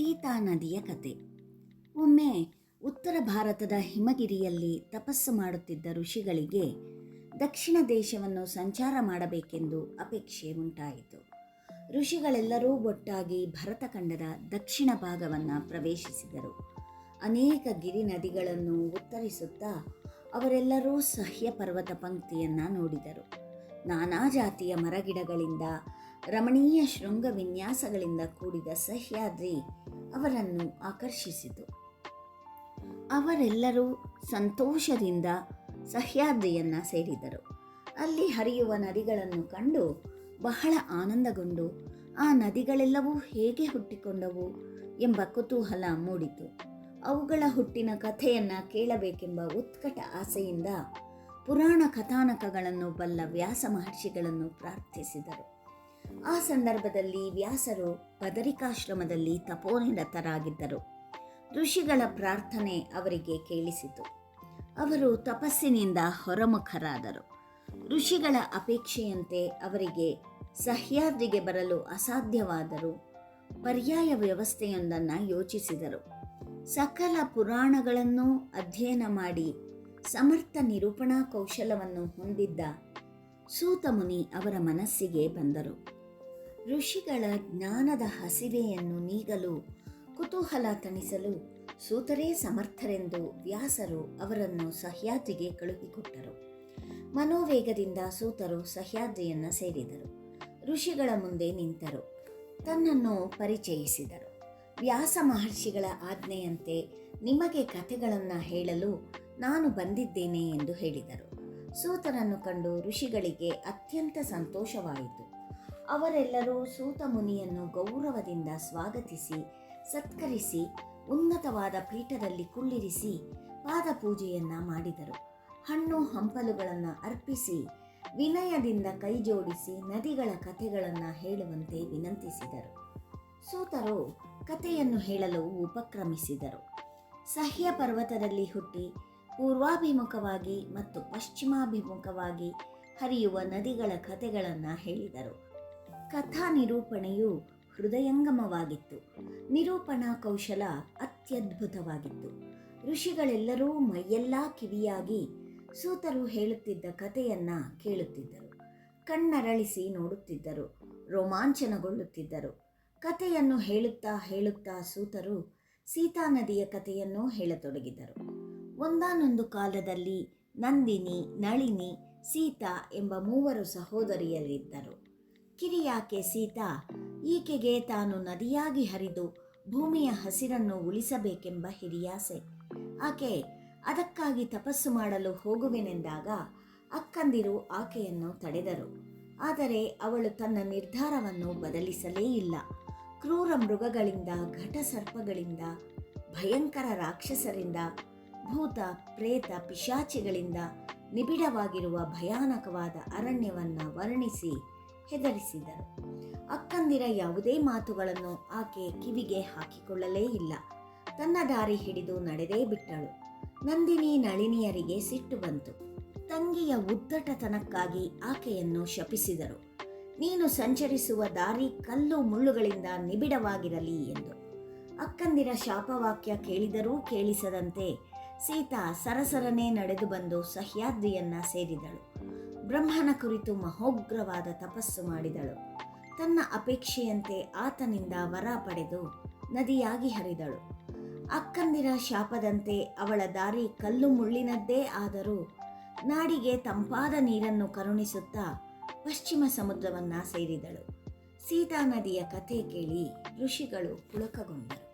ಸೀತಾ ನದಿಯ ಕತೆ. ಒಮ್ಮೆ ಉತ್ತರ ಭಾರತದ ಹಿಮಗಿರಿಯಲ್ಲಿ ತಪಸ್ಸು ಮಾಡುತ್ತಿದ್ದ ಋಷಿಗಳಿಗೆ ದಕ್ಷಿಣ ದೇಶವನ್ನು ಸಂಚಾರ ಮಾಡಬೇಕೆಂದು ಅಪೇಕ್ಷೆ ಉಂಟಾಯಿತು. ಋಷಿಗಳೆಲ್ಲರೂ ಒಟ್ಟಾಗಿ ಭರತಖಂಡದ ದಕ್ಷಿಣ ಭಾಗವನ್ನು ಪ್ರವೇಶಿಸಿದರು. ಅನೇಕ ಗಿರಿ ನದಿಗಳನ್ನು ಉತ್ತರಿಸುತ್ತಾ ಅವರೆಲ್ಲರೂ ಸಹ್ಯ ಪರ್ವತ ಪಂಕ್ತಿಯನ್ನು ನೋಡಿದರು. ನಾನಾ ಜಾತಿಯ ಮರಗಿಡಗಳಿಂದ ರಮಣೀಯ ಶೃಂಗ ವಿನ್ಯಾಸಗಳಿಂದ ಕೂಡಿದ ಸಹ್ಯಾದ್ರಿ ಅವರನ್ನು ಆಕರ್ಷಿಸಿತು. ಅವರೆಲ್ಲರೂ ಸಂತೋಷದಿಂದ ಸಹ್ಯಾದ್ರಿಯನ್ನು ಸೇರಿದರು. ಅಲ್ಲಿ ಹರಿಯುವ ನದಿಗಳನ್ನು ಕಂಡು ಬಹಳ ಆನಂದಗೊಂಡು, ಆ ನದಿಗಳೆಲ್ಲವೂ ಹೇಗೆ ಹುಟ್ಟಿಕೊಂಡವು ಎಂಬ ಕುತೂಹಲ ಮೂಡಿತು. ಅವುಗಳ ಹುಟ್ಟಿನ ಕಥೆಯನ್ನು ಕೇಳಬೇಕೆಂಬ ಉತ್ಕಟ ಆಸೆಯಿಂದ ಪುರಾಣ ಕಥಾನಕಗಳನ್ನು ಬಲ್ಲ ವ್ಯಾಸ ಮಹರ್ಷಿಗಳನ್ನು ಪ್ರಾರ್ಥಿಸಿದರು. ಆ ಸಂದರ್ಭದಲ್ಲಿ ವ್ಯಾಸರು ಪದರಿಕಾಶ್ರಮದಲ್ಲಿ ತಪೋನಿರತರಾಗಿದ್ದರು. ಋಷಿಗಳ ಪ್ರಾರ್ಥನೆ ಅವರಿಗೆ ಕೇಳಿಸಿತು. ಅವರು ತಪಸ್ಸಿನಿಂದ ಹೊರಮುಖರಾದರು. ಋಷಿಗಳ ಅಪೇಕ್ಷೆಯಂತೆ ಅವರಿಗೆ ಸಹ್ಯಾದ್ರಿಗೆ ಬರಲು ಅಸಾಧ್ಯವಾದರೂ ಪರ್ಯಾಯ ವ್ಯವಸ್ಥೆಯೊಂದನ್ನು ಯೋಚಿಸಿದರು. ಸಕಲ ಪುರಾಣಗಳನ್ನು ಅಧ್ಯಯನ ಮಾಡಿ ಸಮರ್ಥ ನಿರೂಪಣಾ ಕೌಶಲವನ್ನು ಹೊಂದಿದ್ದ ಸೂತಮುನಿ ಅವರ ಮನಸ್ಸಿಗೆ ಬಂದರು. ಋಷಿಗಳ ಜ್ಞಾನದ ಹಸಿವೆಯನ್ನು ನೀಗಲು, ಕುತೂಹಲ ತಣಿಸಲು ಸೂತರೇ ಸಮರ್ಥರೆಂದು ವ್ಯಾಸರು ಅವರನ್ನು ಸಹ್ಯಾದ್ರಿಗೆ ಕಳುಹಿಕೊಟ್ಟರು. ಮನೋವೇಗದಿಂದ ಸೂತರು ಸಹ್ಯಾದ್ರಿಯನ್ನು ಸೇರಿದರು. ಋಷಿಗಳ ಮುಂದೆ ನಿಂತರು. ತನ್ನನ್ನು ಪರಿಚಯಿಸಿದರು. ವ್ಯಾಸ ಮಹರ್ಷಿಗಳ ಆಜ್ಞೆಯಂತೆ ನಿಮಗೆ ಕಥೆಗಳನ್ನು ಹೇಳಲು ನಾನು ಬಂದಿದ್ದೇನೆ ಎಂದು ಹೇಳಿದರು. ಸೂತರನ್ನು ಕಂಡು ಋಷಿಗಳಿಗೆ ಅತ್ಯಂತ ಸಂತೋಷವಾಯಿತು. ಅವರೆಲ್ಲರೂ ಸೂತ ಮುನಿಯನ್ನು ಗೌರವದಿಂದ ಸ್ವಾಗತಿಸಿ, ಸತ್ಕರಿಸಿ, ಉನ್ನತವಾದ ಪೀಠದಲ್ಲಿ ಕುಳ್ಳಿರಿಸಿ ಪಾದಪೂಜೆಯನ್ನ ಮಾಡಿದರು. ಹಣ್ಣು ಹಂಪಲುಗಳನ್ನು ಅರ್ಪಿಸಿ, ವಿನಯದಿಂದ ಕೈಜೋಡಿಸಿ ನದಿಗಳ ಕಥೆಗಳನ್ನು ಹೇಳುವಂತೆ ವಿನಂತಿಸಿದರು. ಸೂತರು ಕಥೆಯನ್ನು ಹೇಳಲು ಉಪಕ್ರಮಿಸಿದರು. ಸಹ್ಯ ಪರ್ವತದಲ್ಲಿ ಹುಟ್ಟಿ ಪೂರ್ವಾಭಿಮುಖವಾಗಿ ಮತ್ತು ಪಶ್ಚಿಮಾಭಿಮುಖವಾಗಿ ಹರಿಯುವ ನದಿಗಳ ಕಥೆಗಳನ್ನು ಹೇಳಿದರು. ಕಥಾ ನಿರೂಪಣೆಯು ಹೃದಯಂಗಮವಾಗಿತ್ತು. ನಿರೂಪಣಾ ಕೌಶಲ ಅತ್ಯದ್ಭುತವಾಗಿತ್ತು. ಋಷಿಗಳೆಲ್ಲರೂ ಮೈಯೆಲ್ಲ ಕಿವಿಯಾಗಿ ಸೂತರು ಹೇಳುತ್ತಿದ್ದ ಕಥೆಯನ್ನ ಕೇಳುತ್ತಿದ್ದರು. ಕಣ್ಣರಳಿಸಿ ನೋಡುತ್ತಿದ್ದರು, ರೋಮಾಂಚನಗೊಳ್ಳುತ್ತಿದ್ದರು. ಕಥೆಯನ್ನು ಹೇಳುತ್ತಾ ಹೇಳುತ್ತಾ ಸೂತರು ಸೀತಾ ನದಿಯ ಕಥೆಯನ್ನು ಹೇಳತೊಡಗಿದರು. ಒಂದಾನೊಂದು ಕಾಲದಲ್ಲಿ ನಂದಿನಿ, ನಳಿನಿ, ಸೀತಾ ಎಂಬ ಮೂವರು ಸಹೋದರಿಯರಿದ್ದರು ಕಿರಿಯಾಕೆ ಸೀತಾ, ಈಕೆಗೆ ತಾನು ನದಿಯಾಗಿ ಹರಿದು ಭೂಮಿಯ ಹಸಿರನ್ನು ಉಳಿಸಬೇಕೆಂಬ ಹಿರಿಯಾಸೆ. ಆಕೆ, ಅದಕ್ಕಾಗಿ ತಪಸ್ಸು ಮಾಡಲು ಹೋಗುವೆನೆಂದಾಗ ಅಕ್ಕಂದಿರು ಆಕೆಯನ್ನು ತಡೆದರು. ಆದರೆ ಅವಳು ತನ್ನ ನಿರ್ಧಾರವನ್ನು ಬದಲಿಸಲೇ ಇಲ್ಲ. ಕ್ರೂರ ಮೃಗಗಳಿಂದ, ಘಟಸರ್ಪಗಳಿಂದ, ಭಯಂಕರ ರಾಕ್ಷಸರಿಂದ ಭೂತ ಪ್ರೇತ ಪಿಶಾಚಿಗಳಿಂದ ನಿಬಿಡವಾಗಿರುವ ಭಯಾನಕವಾದ ಅರಣ್ಯವನ್ನ ವರ್ಣಿಸಿ ಹೆದರಿಸಿದರು. ಅಕ್ಕಂದಿರ ಯಾವುದೇ ಮಾತುಗಳನ್ನು ಆಕೆ ಕಿವಿಗೆ ಹಾಕಿಕೊಳ್ಳಲೇ ಇಲ್ಲ. ತನ್ನ ದಾರಿ ಹಿಡಿದು ನಡೆದೇ ಬಿಟ್ಟಳು. ನಂದಿನಿ ನಳಿನಿಯರಿಗೆ ಸಿಟ್ಟು ಬಂತು. ತಂಗಿಯ ಉದ್ದಟತನಕ್ಕಾಗಿ ಆಕೆಯನ್ನು ಶಪಿಸಿದರು. ನೀನು ಸಂಚರಿಸುವ ದಾರಿ ಕಲ್ಲು ಮುಳ್ಳುಗಳಿಂದ ನಿಬಿಡವಾಗಿರಲಿ ಎಂದು. ಅಕ್ಕಂದಿರ ಶಾಪವಾಕ್ಯ ಕೇಳಿದರೂ ಕೇಳಿಸದಂತೆ ಸೀತಾ ಸರಸರನೆ ನಡೆದು ಬಂದು ಸಹ್ಯಾದ್ರಿಯನ್ನ ಸೇರಿದಳು. ಬ್ರಹ್ಮನ ಕುರಿತು ಮಹೋಗ್ರವಾದ ತಪಸ್ಸು ಮಾಡಿದಳು. ತನ್ನ ಅಪೇಕ್ಷೆಯಂತೆ ಆತನಿಂದ ವರ ಪಡೆದು ನದಿಯಾಗಿ ಹರಿದಳು. ಅಕ್ಕಂದಿರ ಶಾಪದಂತೆ ಅವಳ ದಾರಿ ಕಲ್ಲು ಮುಳ್ಳಿನದ್ದೇ ಆದರೂ ನಾಡಿಗೆ ತಂಪಾದ ನೀರನ್ನು ಕರುಣಿಸುತ್ತಾ ಪಶ್ಚಿಮ ಸಮುದ್ರವನ್ನ ಸೇರಿದಳು. ಸೀತಾ ನದಿಯ ಕಥೆ ಕೇಳಿ ಋಷಿಗಳು ಪುಳಕಗೊಂಡರು.